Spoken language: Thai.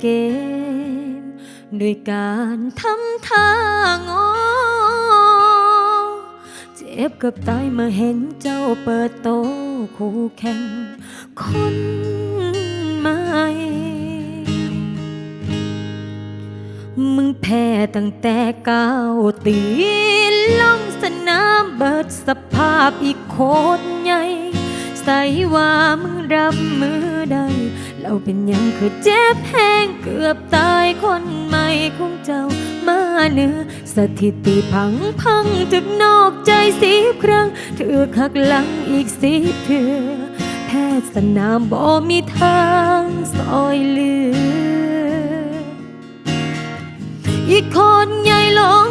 เกม ด้วยการทำท่างอ เจ็บกับตายเมื่อเห็นเจ้าเปิดโตคู่แข่ง คนใหม่มึงแพ้ตั้งแต่ก้าวตีลงสนามเบิดสภาพอีกโคตรใหญ่ ใส่ว่ามึงรับมือ เราเป็นยังคือเจ็บแห้งเกือบตายคนใหม่ของเจ้ามาเนือสถิติพังพังถึกนอกใจสิบครั้งถือขักหลังอีกสิบเถื่อแพทย์สนามบ่มีทางซอยเหลือ อีกคนใหญ่หลง